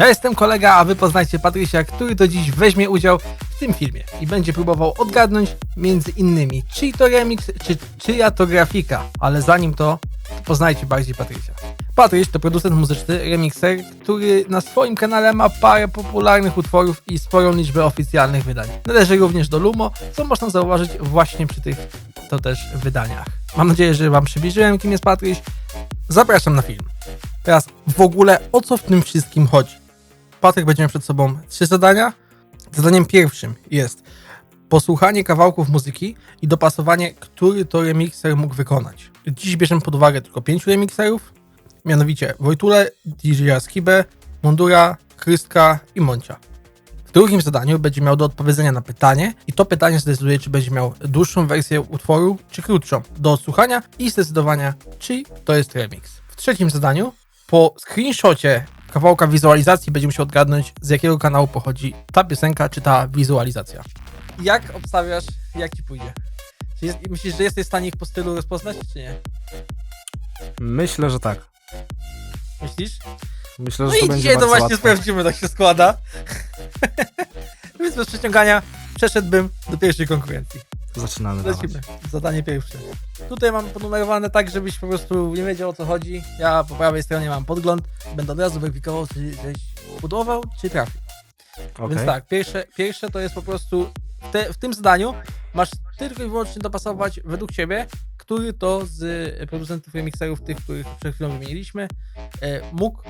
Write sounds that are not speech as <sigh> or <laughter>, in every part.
Ja jestem kolega, a wy poznajcie Patrysia, który to dziś weźmie udział w tym filmie i będzie próbował odgadnąć między innymi, czyj to remix, czy czyja to grafika. Ale zanim to, to poznajcie bardziej Patrysia. Patryś to producent muzyczny, remixer, który na swoim kanale ma parę popularnych utworów i sporą liczbę oficjalnych wydań. Należy również do Lumo, co można zauważyć właśnie przy tych to też wydaniach. Mam nadzieję, że wam przybliżyłem, kim jest Patryś. Zapraszam na film. Teraz w ogóle o co w tym wszystkim chodzi? Patryk będzie miał przed sobą trzy zadania. Zadaniem pierwszym jest posłuchanie kawałków muzyki i dopasowanie, który to remixer mógł wykonać. Dziś bierzemy pod uwagę tylko pięciu remixerów, mianowicie Wojtule, DJ Skibę, Mundura, Krystka i Moncia. W drugim zadaniu będzie miał do odpowiedzenia na pytanie i to pytanie zdecyduje, czy będzie miał dłuższą wersję utworu, czy krótszą, do odsłuchania i zdecydowania, czy to jest remix. W trzecim zadaniu, po screenshocie kawałka wizualizacji będzie musiał odgadnąć, z jakiego kanału pochodzi ta piosenka, czy ta wizualizacja. Jak obstawiasz, jak ci pójdzie? Czy jest, myślisz, że jesteś w stanie ich po stylu rozpoznać, czy nie? Myślę, że tak. Myślisz? Myślę, No że to i będzie dzisiaj to właśnie łatwe. sprawdzimy, tak się składa. <laughs> Więc bez przeciągania przeszedłbym do pierwszej konkurencji. Zaczynamy. Lecimy. Zadanie pierwsze. Tutaj mam ponumerowane tak, żebyś po prostu nie wiedział o co chodzi. Ja po prawej stronie mam podgląd. Będę od razu weryfikował, czy żeś budował, czy trafił. Okej. Więc tak, pierwsze, pierwsze to jest po prostu w, te, w tym zdaniu masz tylko i wyłącznie dopasować według ciebie, który to z producentów remixerów, tych, których przed chwilą wymieniliśmy, e, mógł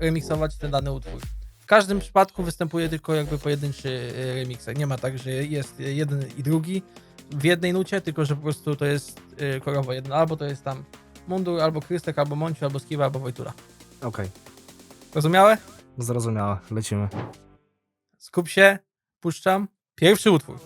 remiksować ten dany utwór. W każdym przypadku występuje tylko jakby pojedynczy e, remixer. Nie ma tak, że jest jeden i drugi w jednej nucie, tylko że po prostu to jest e, korowo jedno. Albo to jest tam Mundur, albo Krystek, albo Monciu, albo Skiwa, albo Wojtula. Okej. Rozumiałe? Zrozumiałe. Lecimy. Skup się, puszczam. Pierwszy utwór.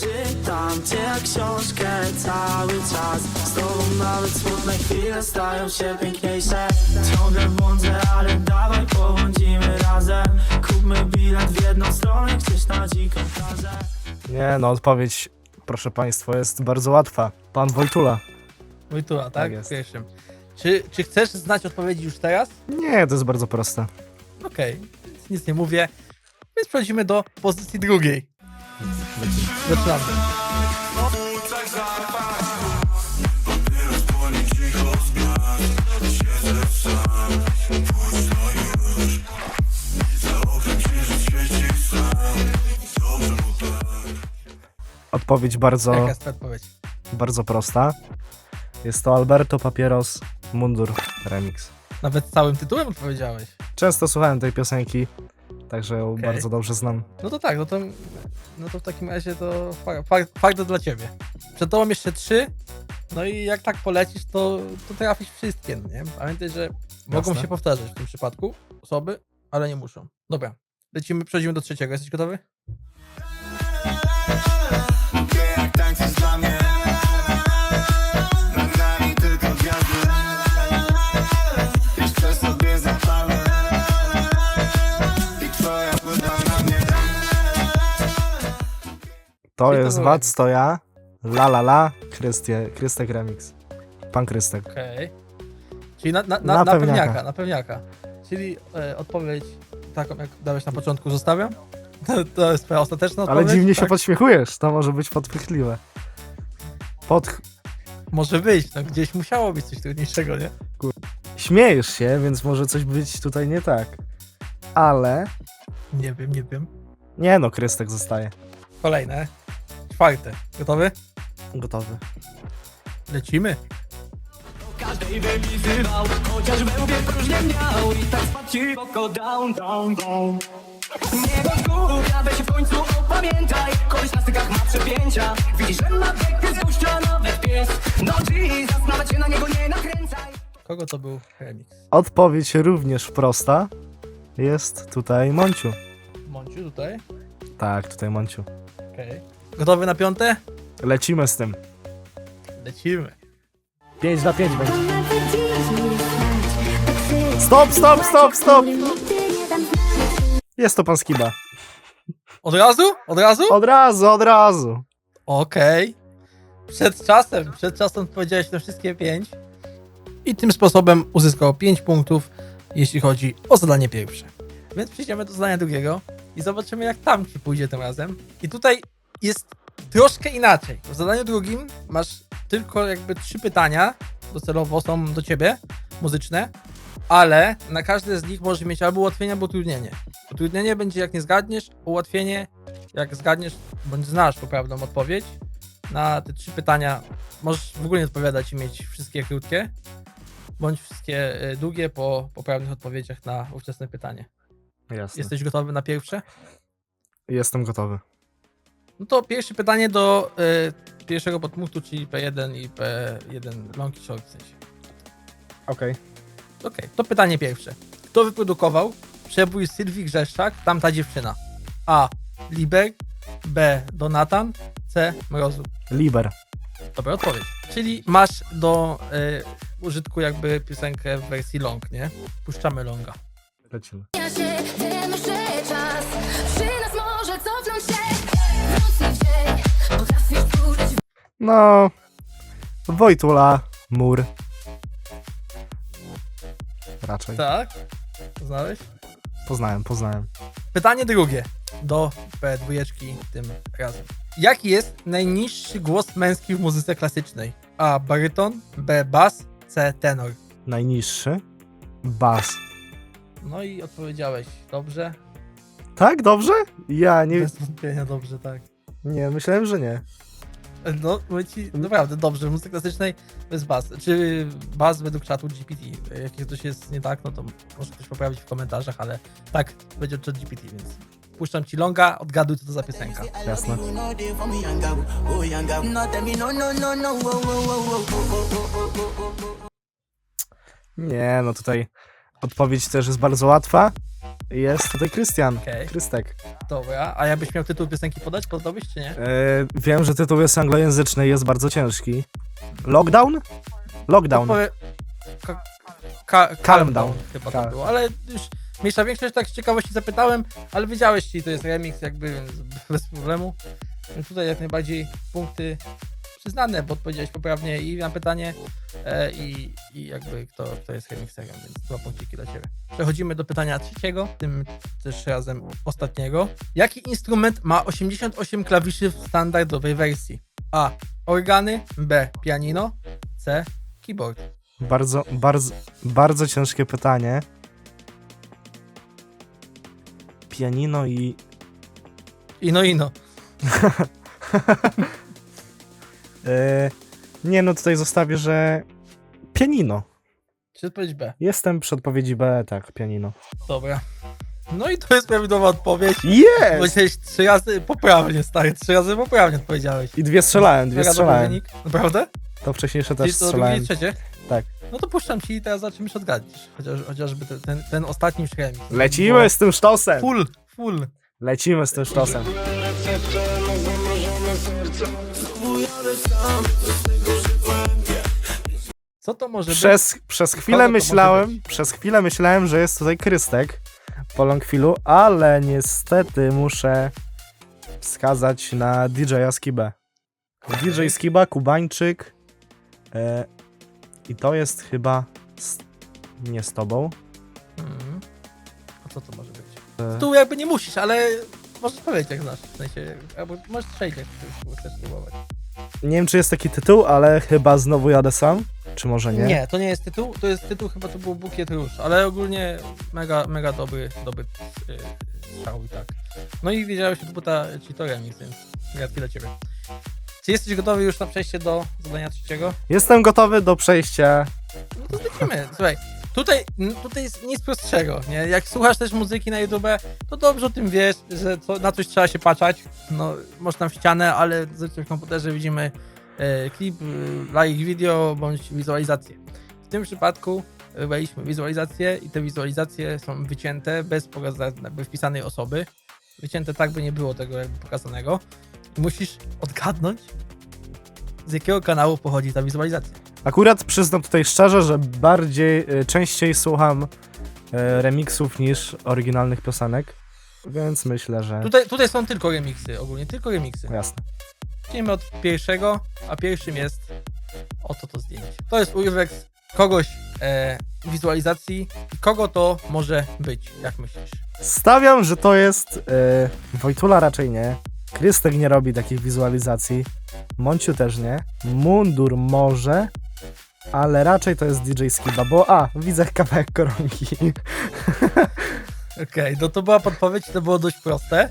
Czytam cię jak książkę cały czas Z tobą nawet smutne chwile stają się piękniejsze Ciągle błądzę, ale dawaj pobłądzimy razem Kupmy bilet w jedną stronę gdzieś na dziką plażę Nie, no odpowiedź, proszę Państwa, jest bardzo łatwa. Pan Wojtula. Wojtula, tak? Tak jest. Pierwszym. Czy, czy chcesz znać odpowiedzi już teraz? Nie, to jest bardzo proste. Okej, nic nie mówię. Więc przechodzimy do pozycji drugiej. Zaczynamy. Odpowiedź bardzo, Jaka jest ta odpowiedź? bardzo prosta. Jest to Alberto Papieros Mundur Remix. Nawet całym tytułem odpowiedziałeś. Często słuchałem tej piosenki, także ją Okej. bardzo dobrze znam. No to tak, no to, no to w takim razie to fa- fakt, fakt dla ciebie. Przed tobą jeszcze trzy, no i jak tak polecisz, to, to trafisz wszystkie, no nie? Pamiętaj, że mogą Jasne. się powtarzać w tym przypadku osoby, ale nie muszą. Dobra, lecimy, przechodzimy do trzeciego. Jesteś gotowy? To Czyli to jest był remix. Stoja, La La La, Krystie, Krystek Remix. Pan Krystek. Okej. Czyli na, na, na, Na na, pewniaka. pewniaka. na pewniaka. Czyli e, odpowiedź taką, jak dałeś na początku, zostawiam? <laughs> To, to jest twoja ostateczna Ale odpowiedź? dziwnie się tak? podśmiechujesz, to może być podpychliwe. Pod... Może być, no gdzieś musiało być coś trudniejszego, nie? Śmiejesz się, więc może coś być tutaj nie tak. Ale... Nie wiem, nie wiem. Nie no, Krystek zostaje. Kolejne. Czwarte. Gotowy? Gotowy. Lecimy. Chociaż we łbie miał I tak spadł ci oko down, down, down Nie bądź głupia, weź się w końcu opamiętaj Koleś na stykach ma przepięcia Widzisz, że ma bieg z gościa nawet pies No Jesus, nawet się na niego nie nakręcaj Kogo to był remix? Odpowiedź również prosta. Jest tutaj Monciu. Monciu tutaj. Tak, tutaj Monciu. Okej. Gotowy na piąte? Lecimy z tym. Lecimy. 5 na 5 będzie. Stop, stop, stop, stop! Jest to pan Skiba. Od razu? Od razu? Od razu, od razu. Okej. Przed czasem, przed czasem powiedziałeś na wszystkie pięć. I tym sposobem uzyskał 5 punktów, jeśli chodzi o zadanie pierwsze. Więc przejdziemy do zadania drugiego i zobaczymy, jak tam ci pójdzie tym razem. I tutaj jest troszkę inaczej. W zadaniu drugim masz tylko jakby trzy pytania, docelowo są do ciebie, muzyczne, ale na każde z nich możesz mieć albo ułatwienie, albo utrudnienie. Utrudnienie będzie jak nie zgadniesz, ułatwienie jak zgadniesz, bądź znasz poprawną odpowiedź na te trzy pytania. Możesz w ogóle nie odpowiadać i mieć wszystkie krótkie, bądź wszystkie y, długie po poprawnych odpowiedziach na ówczesne pytanie. Jasne. Jesteś gotowy na pierwsze? Jestem gotowy. No to pierwsze pytanie do y, pierwszego podpunktu, czyli P1 i P1 long i short w sensie. Okej. Okej, to pytanie pierwsze. Kto wyprodukował przebój Sylwii Grzeszczak, tamta dziewczyna? A. Liber, B. Donatan, C. Mrozu. Liber. Dobra odpowiedź. Czyli masz do y, użytku jakby piosenkę w wersji long, nie? Puszczamy longa. Lecimy. Ja się No. Wojtula. Mur. Raczej. Tak? Znałeś? Poznałem, poznałem. Pytanie drugie do P2 tym razem. Jaki jest najniższy głos męski w muzyce klasycznej? A. Baryton, B. Bas, C. Tenor. Najniższy. Bas. No i odpowiedziałeś dobrze. Tak, dobrze? Ja nie. Bez wątpienia dobrze, tak. Nie, myślałem, że nie. No, mówię ci, naprawdę dobrze. W muzyce klasycznej jest bas. Czy bas według czatu GPT? Jak coś jest nie tak, no to może ktoś poprawić w komentarzach, ale tak, będzie czat GPT, więc puszczam ci longa, odgaduj co to za piosenka. Jasne. Nie, no tutaj odpowiedź też jest bardzo łatwa. Jest tutaj Krystian. Okej. Krystek. Dobra, a jakbyś miał tytuł piosenki podać, podałbyś czy nie? E, wiem, że tytuł jest anglojęzyczny i jest bardzo ciężki. Lockdown? Lockdown. Powie... Ka... Ka... Calm down. Chyba Tak. to było, ale już mniejsza większość tak z ciekawości zapytałem, ale wiedziałeś, czy to jest remix jakby więc bez problemu. Więc tutaj jak najbardziej punkty przyznane, bo odpowiedziałeś poprawnie i na pytanie e, i, i jakby kto, kto jest remixerem, więc dwa punkciki dla Ciebie. Przechodzimy do pytania trzeciego, tym też razem ostatniego. Jaki instrument ma 88 klawiszy w standardowej wersji? A. Organy, B. Pianino, C. Keyboard. Bardzo, bardzo, bardzo ciężkie pytanie. Pianino i. Ino, ino. <laughs> E, nie, no tutaj zostawię, że. Pianino. Czy odpowiedź B? Jestem przy odpowiedzi B, tak, pianino. Dobra. No i to jest prawidłowa odpowiedź. Jest! Powiedziałeś trzy razy poprawnie, stary. Trzy razy poprawnie odpowiedziałeś. I dwie strzelałem, dwie Mega dobry strzelałem. wynik. Naprawdę? To wcześniejsze Czyli też to drugie strzelałem. trzecie? Tak. No to puszczam ci i teraz zobaczymy, czy odgadniesz. Chociaż, chociażby ten, ten, ten ostatni już. Lecimy z tym sztosem! Full, full. Lecimy z tym sztosem. Co to może być? Przez, przez chwilę myślałem, przez chwilę myślałem, że jest tutaj Krystek po Longfilu, ale niestety muszę wskazać na DJ-a Skibę. DJ Skiba, Kubańczyk e, i to jest chyba z, nie z tobą. Mhm. A co to może być? E, Tu jakby nie musisz, ale możesz powiedzieć jak znasz. W sensie, albo możesz strzelić jak chcesz, chcesz spróbować. nie wiem, czy jest taki tytuł, ale chyba znowu jadę sam, czy może nie? Nie, to nie jest tytuł, to jest tytuł, chyba to był Bukiet Róż, ale ogólnie mega, mega dobry, dobry yy, strzał i tak. No i wiedziałeś od buta ci to remix, więc gratki dla ciebie. Czy jesteś gotowy już na przejście do zadania trzeciego? Jestem gotowy do przejścia. No to lecimy. Słuchaj, tutaj, tutaj jest nic prostszego, nie? Jak słuchasz też muzyki na YouTube, to dobrze o tym wiesz, że to, na coś trzeba się patrzeć. No, można w ścianę, ale zazwyczaj w komputerze widzimy e, klip, e, like video bądź wizualizację. W tym przypadku wybraliśmy wizualizację i te wizualizacje są wycięte bez jakby wpisanej osoby. Wycięte tak, by nie było tego jakby pokazanego. I musisz odgadnąć, z jakiego kanału pochodzi ta wizualizacja. Akurat przyznam tutaj szczerze, że bardziej, y, częściej słucham y, remixów niż oryginalnych piosenek, więc myślę, że Tutaj, tutaj są tylko remixy, ogólnie tylko remixy. jasne. Zacznijmy od pierwszego, a pierwszym jest oto to zdjęcie. To jest urywek z kogoś e, wizualizacji. Kogo to może być, jak myślisz? Stawiam, że to jest yy, Wojtula raczej nie. Krystek nie robi takich wizualizacji. Monciu też nie. Mundur może, ale raczej to jest DJ Skiba, bo a, widzę kawałek koronki. Okej, no to była podpowiedź, to było dość proste.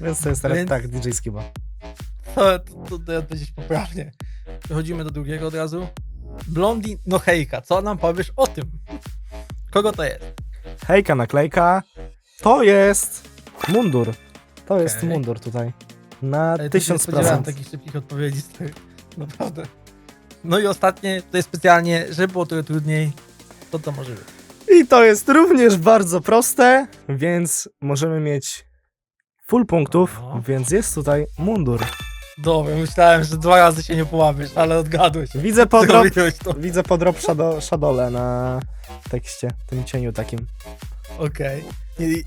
Więc to jest teraz Więc- tak, DJ Skiba. To, to, to odpowiedzieć poprawnie. Przechodzimy do drugiego od razu. Blondin, no hejka, co nam powiesz o tym? Kogo to jest? Hejka, naklejka. To jest mundur. To jest Okej. mundur tutaj. Na nie tysiąc procent. takich szybkich odpowiedzi. stary. Naprawdę. No i ostatnie, to jest specjalnie, żeby było trochę trudniej, to to może być. I to jest również bardzo proste, więc możemy mieć full punktów, No. więc jest tutaj mundur. Dobra, myślałem, że dwa razy się nie połamiesz, ale odgadłeś. Widzę podrop, Zrobiłeś to. widzę podrop shadow, shadole na tekście, tym cieniu takim. Okej.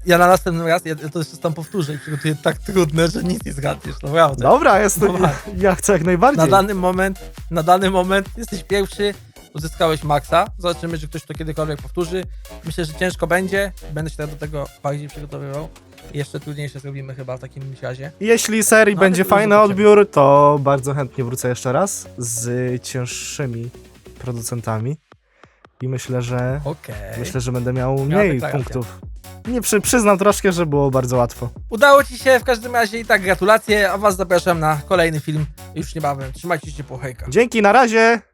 Ja na następny raz, ja to jeszcze tam powtórzę i przygotuję tak trudne, że nic nie zgadniesz, naprawdę. Dobra, jest to, Dobra. ja chcę jak najbardziej. Na dany moment, na dany moment jesteś pierwszy, uzyskałeś maksa. Zobaczymy, czy ktoś to kiedykolwiek powtórzy. Myślę, że ciężko będzie. Będę się do tego bardziej przygotowywał. Jeszcze trudniejsze zrobimy chyba w takim razie. Jeśli serii No, będzie fajny odbiór, to bardzo chętnie wrócę jeszcze raz z cięższymi producentami. I myślę, że Okej. myślę, że będę miał mniej deklaracja. punktów. Nie przy, przyznam troszkę, że było bardzo łatwo. Udało ci się w każdym razie i tak gratulacje, a was zapraszam na kolejny film już niebawem. Trzymajcie się ciepło, hejka. Dzięki, na razie!